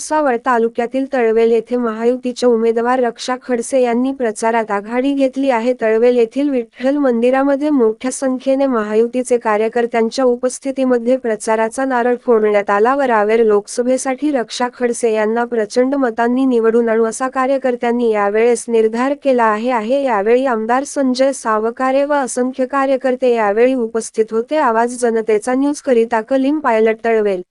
भुसावळ तालुक्यातील तळवेल येथे महायुतीच्या उमेदवार रक्षा खडसे यांनी प्रचारात आघाडी घेतली आहे. तळवेल येथील विठ्ठल मंदिरामध्ये मोठ्या संख्येने महायुतीचे कार्यकर्त्यांच्या उपस्थितीमध्ये प्रचाराचा नारळ फोडण्यात आला. व रावेर लोकसभेसाठी रक्षा खडसे यांना प्रचंड मतांनी निवडून आणू असा कार्यकर्त्यांनी यावेळेस निर्धार केला आहे. आहे. यावेळी आमदार संजय सावकारे व असंख्य कार्यकर्ते यावेळी उपस्थित होते. आवाज जनतेचा न्यूज करीता कलीम पायलट तळवेल.